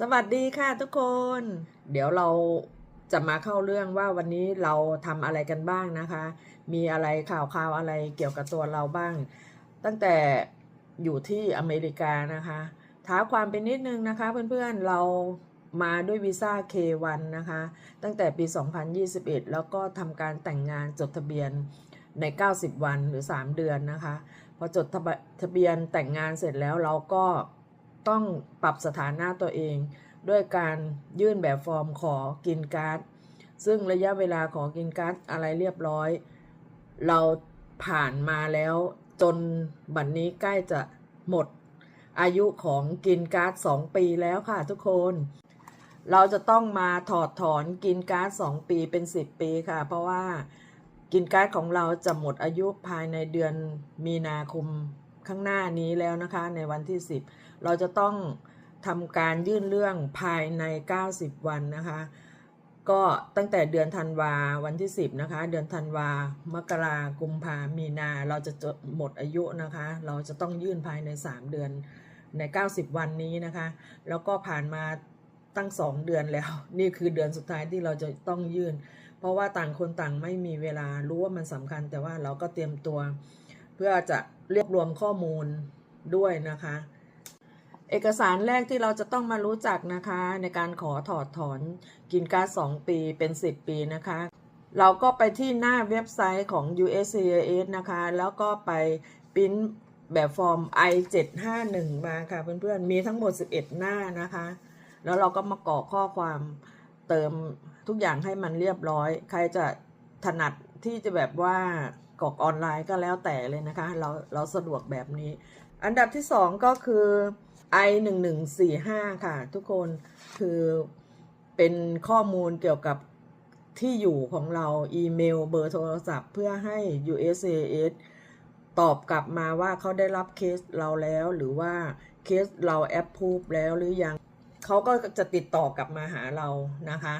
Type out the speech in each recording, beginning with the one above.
สวัสดีค่ะทุกคน เดี๋ยวเราจะมาเข้าเรื่องว่าวันนี้เราทำอะไรกันบ้างนะคะ มีอะไรข่าวข่าวอะไรเกี่ยวกับตัวเราบ้าง ตั้งแต่อยู่ที่อเมริกานะคะท้าความไปนิดนึงนะคะ เพื่อนๆเรามาด้วยวีซ่า K1 นะคะ ตั้งแต่ปี 2021 แล้วก็ทำการแต่งงานจดทะเบียนใน 90 วันหรือ 3 เดือนนะคะ พอจดทะเบียนแต่งงานเสร็จแล้วเราก็ ต้องปรับสถานะตัวเอง ด้วยการยื่นแบบฟอร์มขอกินการ์ด ซึ่งระยะเวลาขอกินการ์ดอะไรเรียบร้อย เราผ่านมาแล้วจนบัดนนี้ใกล้จะหมดอายุของกินการ์ด 2 ปีแล้วค่ะทุกคน เราจะต้องมาถอดถอนกินการ์ด 2 ปีเป็น 10 ปีค่ะ เพราะว่ากินการ์ดของเราจะหมดอายุภายในเดือนมีนาคม ข้างหน้านี้แล้วนะคะในวันที่ 10 เราจะต้องทำการยื่นเรื่องภายใน 90 วันนะคะ ก็ตั้งแต่เดือนธันวาวันที่ 10 นะคะ เดือนธันวามกรากุมภามีนา เราจะหมดอายุนะคะ เราจะต้องยื่นภายใน 3 เดือนใน 90 วันนี้นะคะ แล้วก็ผ่านมาตั้ง 2 เดือนแล้ว นี่คือเดือนสุดท้ายที่เราจะต้องยื่น เพราะว่าต่างคนต่างไม่มีเวลารู้ว่ามันสำคัญแต่ว่าเราก็เตรียมตัว เพื่อจะเรียบรวมข้อมูลด้วยนะคะ เอกสารแรกที่เราจะต้องมารู้จักนะคะ ในการขอถอดถอนกินก๊าซ2ปีเป็น 10 ปีนะคะ เราก็ไปที่หน้าเว็บไซต์ของ USCIS นะคะ แล้วก็ไปปริ้นแบบฟอร์ม I751 มาค่ะเพื่อนๆ มีทั้งหมด 11 หน้านะคะ แล้วเราก็มากรอกข้อความเติมทุกอย่างให้มันเรียบร้อย ใครจะถนัดที่จะแบบว่า กรอกออนไลน์ก็แล้วแต่เลยนะคะ เราเราสะดวกแบบนี้ อันดับที่สองก็คือ i 1 1 4 5ค่ะ ทุกคนคือเป็นข้อมูลเกี่ยวกับที่อยู่ของเราอีเมลเบอร์โทรศัพท์ เพื่อให้ USAS ตอบกลับมาว่าเขาได้รับเคสเราแล้วหรือว่าเคสเราแอปพูฟแล้วหรือยังเขาก็จะติดต่อกลับมาหาเรานะคะ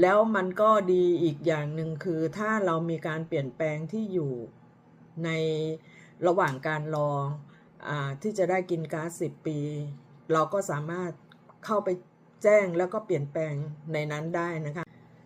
แล้วมันก็ดีอีกอย่างหนึ่งคือถ้าเรามีการเปลี่ยนแปลงที่อยู่ในระหว่างการรออที่จะได้กินก๊าซ10ปี เราก็สามารถเข้าไปแจ้งแล้วก็เปลี่ยนแปลงในนั้นได้นะคะ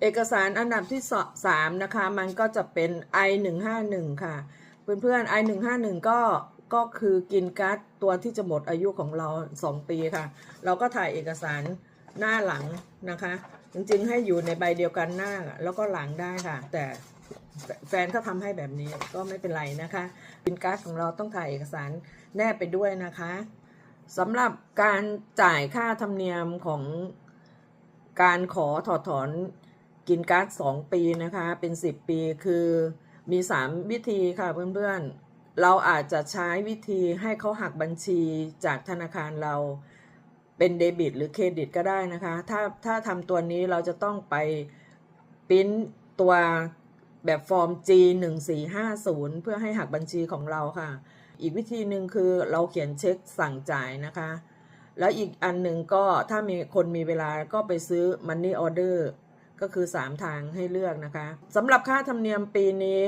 เอกสารอันดับที่สามนะคะ มันก็จะเป็น I 1 5 1 ค่ะ เพื่อนๆ I 1 5 1 ก็ก็คือกินก๊าซตัวที่จะหมดอายุของเรา 2 ปีค่ะ เราก็ถ่ายเอกสารหน้าหลังนะคะ จริงๆ ให้อยู่ในใบเดียวกันหน้าแล้วก็หลังได้ค่ะ แต่แฟนเขาทำให้แบบนี้ก็ไม่เป็นไรนะคะกินก๊าซของเราต้องถ่ายเอกสารแนบไปด้วยนะคะสำหรับการจ่ายค่าธรรมเนียมของการขอถอดถอนกินก๊าซ2ปีนะคะ เป็น10ปีคือมี3วิธีค่ะเพื่อนๆ เราอาจจะใช้วิธีให้เขาหักบัญชีจากธนาคารเรา เป็นเดบิตหรือเครดิตก็ได้นะคะ ถ้าถ้าทำตัวนี้เราจะต้องไปปิ้นตัวแบบฟอร์ม G 1 4 5 0 เพื่อให้หักบัญชีของเราค่ะ อีกวิธีหนึ่งคือเราเขียนเช็คสั่งจ่ายนะคะ แล้วอีกอันหนึ่งก็ถ้ามีคนมีเวลาก็ไปซื้อ Money Order ก็คือ 3 ทางให้เลือกนะคะสำหรับค่าธรรมเนียมปีนี้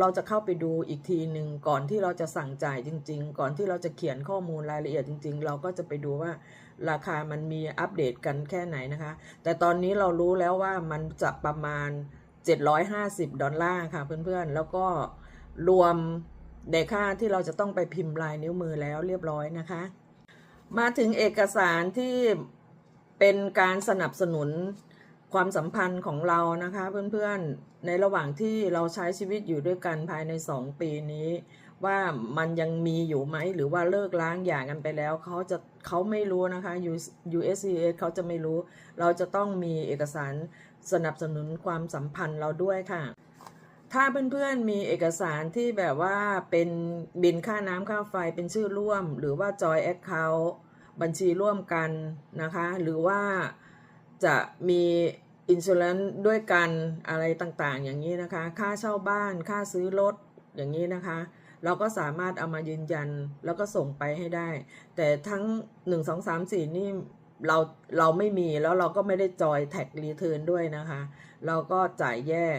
เราจะเข้าไปดูอีกทีหนึ่งก่อนที่เราจะสั่งจ่ายจริง ๆ ก่อนที่เราจะเขียนข้อมูลรายละเอียดจริง ๆ เราก็จะไปดูว่า ราคามันมีอัปเดตกันแค่ไหนนะคะ แต่ตอนนี้เรารู้แล้วว่ามันจะประมาณ 750 ดอลลาร์ค่ะเพื่อนๆ แล้วก็รวมในค่าที่เราจะต้องไปพิมพ์ลายนิ้วมือแล้วเรียบร้อยนะคะ มาถึงเอกสารที่เป็นการสนับสนุนความสัมพันธ์ของเรานะคะเพื่อนๆ ในระหว่างที่เราใช้ชีวิตอยู่ด้วยกันภายใน 2 ปีนี้ ว่ามันยังมีอยู่ไหมหรือว่าเลิกล้างหย่ากันไปแล้วเขาจะเขาไม่รู้นะคะ USCIS เขาจะไม่รู้ เราจะต้องมีเอกสารสนับสนุนความสัมพันธ์เราด้วยค่ะ ถ้าเพื่อนๆมีเอกสารที่แบบว่าเป็นบินค่าน้ำค่าไฟเป็นชื่อร่วม หรือว่า Joy Account บัญชีร่วมกันนะคะ หรือว่าจะมีอินชู a n นด้วยกันอะไรต่างๆ อย่างนี้นะคะ ค่าเช่าบ้าน ค่าซื้อรถอย่างนี้นะคะ เราก็สามารถเอามายืนยันแล้วก็ส่งไปให้ได้ แต่ทั้ง 1 2 3 4 นี่เราเราไม่มีแล้วเราก็ไม่ได้จอยแท็กรีเทิร์นด้วยนะคะ เราก็จ่ายแยก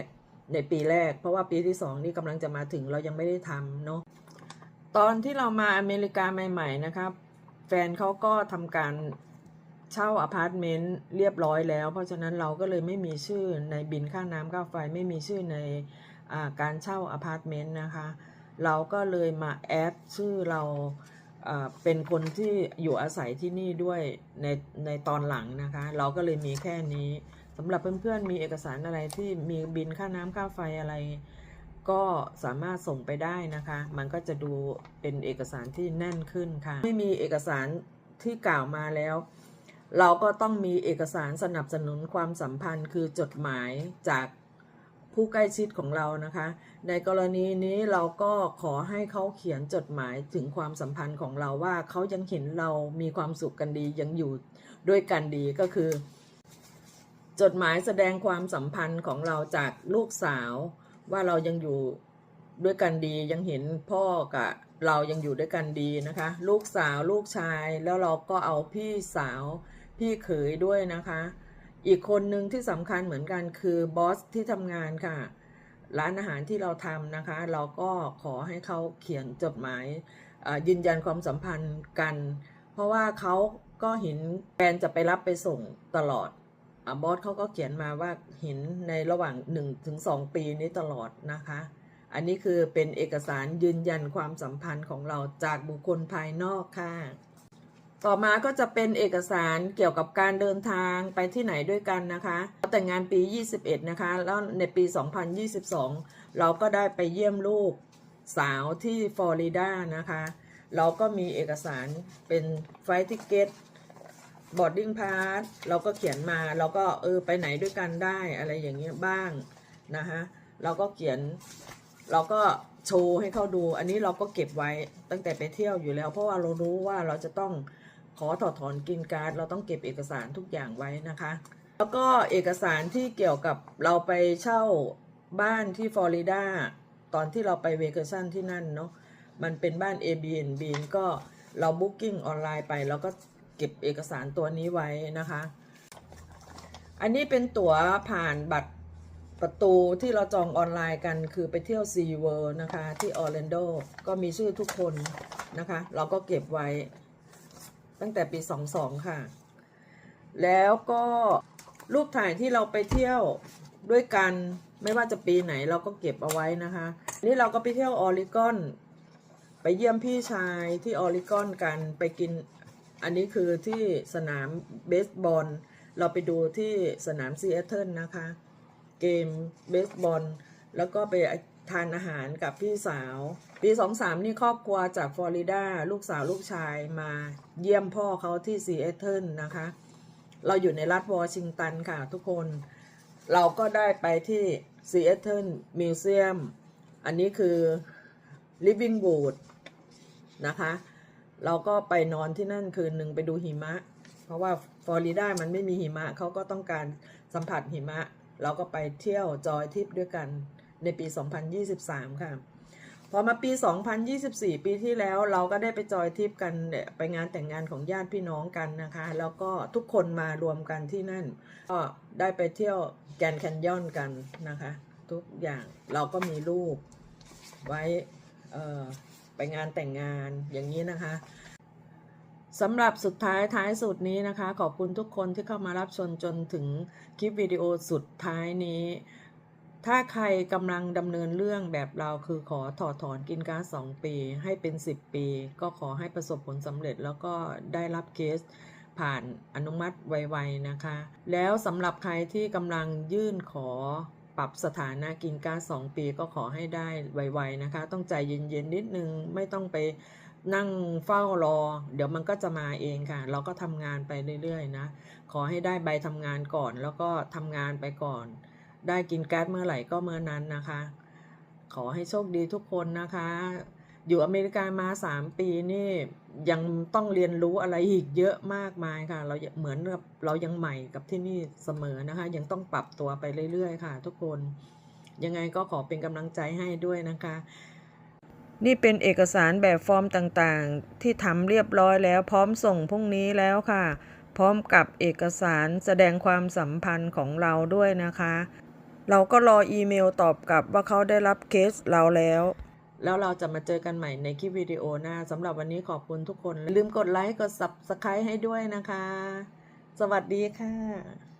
ในปีแรก เพราะว่าปีที่ 2 นี่กำลังจะมาถึงเรายังไม่ได้ทำเนาะตอนที่เรามาอเมริกาใหม่ ๆ นะครับ แฟนเขาก็ทำการเช่าอพาร์ตเมนต์เรียบร้อยแล้ว เพราะฉะนั้นเราก็เลยไม่มีชื่อในบินค่าน้ำค่าไฟไม่มีชื่อในอการเช่าอพาร์ตเมนต์นะคะ เราก็เลยมาแอดชื่อเราเป็นคนที่อยู่อาศัยที่นี่ด้วยในในตอนหลังนะคะ เราก็เลยมีแค่นี้สำหรับเพื่อนๆมีเอกสารอะไรที่มีบินค่าน้ำค่าไฟอะไร ก็สามารถส่งไปได้นะคะ มันก็จะดูเป็นเอกสารที่แน่นขึ้นค่ะ ไม่มีเอกสารที่กล่าวมาแล้ว เราก็ต้องมีเอกสารสนับสนุนความสัมพันธ์คือจดหมายจาก ผู้ใกล้ชิดของเรานะคะ ในกรณีนี้เราก็ขอให้เขาเขียนจดหมายถึงความสัมพันธ์ของเราว่าเขายังเห็นเรามีความสุขกันดียังอยู่ด้วยกันดีก็คือ จดหมายแสดงความสัมพันธ์ของเราจากลูกสาวว่าเรายังอยู่ด้วยกันดียังเห็นพ่อกับเรายังอยู่ด้วยกันดีนะคะ ลูกสาวลูกชายแล้วเราก็เอาพี่สาวพี่เขยด้วยนะคะ อีกคนหนึ่งที่สำคัญเหมือนกันคือบอสที่ทำงานค่ะ ร้านอาหารที่เราทำนะคะ เราก็ขอให้เขาเขียนจดหมายยืนยันความสัมพันธ์กัน เพราะว่าเขาก็เห็นแฟนจะไปรับไปส่งตลอดอบอสเขาก็เขียนมาว่าเห็นในระหว่าง 1-2 ปีนี้ตลอดนะคะ อันนี้คือเป็นเอกสารยืนยันความสัมพันธ์ของเราจากบุคคลภายนอกค่ะ ต่อมาก็จะเป็นเอกสารเกี่ยวกับการเดินทางไปที่ไหนด้วยกันนะคะแต่งงานปี 21 นะคะ แล้วในปี 2022 เราก็ได้ไปเยี่ยมลูกสาวที่ฟลอริดานะคะ เราก็มีเอกสารเป็นไฟทิเกตบอร์ดดิ้งพาสเราก็เขียนมาเราก็เออไปไหนด้วยกันได้อะไรอย่างเงี้ยบ้างนะคะเราก็เขียนเราก็ โชว์ให้เขาดู อันนี้เราก็เก็บไว้ตั้งแต่ไปเที่ยวอยู่แล้ว เพราะว่าเรารู้ว่าเราจะต้องขอถอดถอนกินการ์ดเราต้องเก็บเอกสารทุกอย่างไว้นะคะ แล้วก็เอกสารที่เกี่ยวกับเราไปเช่าบ้านที่ฟลอริดาตอนที่เราไปเวกชั่นที่นั่นเนาะมันเป็นบ้าน Airbnb ก็เราบุ๊กิ้งออนไลน์ไปแล้วก็เก็บเอกสารตัวนี้ไว้นะคะ อันนี้เป็นตั๋วผ่านบัตร ประตูที่เราจองออนไลน์กันคือไปเที่ยวซีเวิร์นะคะ ที่ออร์แลนโดก็มีชื่อทุกคนนะคะ เราก็เก็บไว้ ตั้งแต่ปี 22 ค่ะ แล้วก็รูปถ่ายที่เราไปเที่ยวด้วยกันไม่ว่าจะปีไหนเราก็เก็บเอาไว้นะคะ นี่เราก็ไปเที่ยวออริกอน ไปเยี่ยมพี่ชายที่ออริกอนกันไปกินอันนี้คือที่สนามเบสบอลเราไปดูที่สนามซีแอตเทิลนะคะ เกมเบสบอล แล้วก็ไปทานอาหารกับพี่สาว ปี23นี่ครอบครัวจากฟลอริดาลูกสาวลูกชายมาเยี่ยมพ่อเขาที่ซีแอตเทิลนะคะ เราอยู่ในรัฐวอชิงตันค่ะทุกคน เราก็ได้ไปที่ซีแอตเทิลมิวเซียม อันนี้คือ Living Wood นะคะ เราก็ไปนอนที่นั่นคืนหนึ่งไปดูหิมะ เพราะว่าฟลอริดามันไม่มีหิมะเขาก็ต้องการสัมผัสหิมะ เราก็ไปเที่ยวจอยทริปด้วยกันในปี 2023 ค่ะ พอมาปี 2024 ปีที่แล้วเราก็ได้ไปจอยทริปกันไปงานแต่งงานของญาติพี่น้องกันนะคะ แล้วก็ทุกคนมารวมกันที่นั่น ก็ได้ไปเที่ยวแกรนแคนยอนกันนะคะ ทุกอย่างเราก็มีรูปไว้ไปงานแต่งงานอย่างนี้นะคะ สำหรับสุดท้ายท้ายสุดนี้นะคะ ขอบคุณทุกคนที่เข้ามารับชมจนถึงคลิปวิดีโอสุดท้ายนี้ ถ้าใครกำลังดำเนินเรื่องแบบเราคือขอถอดถอนกินก๊าซ2ปี ให้เป็น 10 ปี ก็ขอให้ประสบผลสำเร็จแล้วก็ได้รับเคสผ่านอนุมัติไวๆนะคะ แล้วสำหรับใครที่กำลังยื่นขอปรับสถานะกินก๊าซ2ปีก็ขอให้ได้ไวๆนะคะ ต้องใจเย็นๆนิดนึงไม่ต้องไป นั่งเฝ้ารอ เดี๋ยวมันก็จะมาเองค่ะ เราก็ทำงานไปเรื่อยๆนะ ขอให้ได้ใบทำงานก่อน แล้วก็ทำงานไปก่อน ได้กินแก๊สเมื่อไหร่ก็เมื่อนั้นนะคะ ขอให้โชคดีทุกคนนะคะ อยู่อเมริกามา 3 ปีนี่ยังต้องเรียนรู้อะไรอีกเยอะมากมายค่ะ เราเหมือนกับเรายังใหม่กับที่นี่เสมอนะคะ ยังต้องปรับตัวไปเรื่อยๆ ค่ะ ทุกคน ยังไงก็ขอเป็นกำลังใจให้ด้วยนะคะ นี่เป็นเอกสารแบบฟอร์มต่างๆ ที่ทำเรียบร้อยแล้วพร้อมส่งพรุ่งนี้แล้วค่ะ พร้อมกับเอกสารแสดงความสัมพันธ์ของเราด้วยนะคะ เราก็รออีเมลตอบกลับว่าเขาได้รับเคสเราแล้ว แล้วเราจะมาเจอกันใหม่ในคลิปวิดีโอหน้าสำหรับวันนี้ขอบคุณทุกคนอย่าลืมกดไลค์กด Subscribe ให้ด้วยนะคะ สวัสดีค่ะ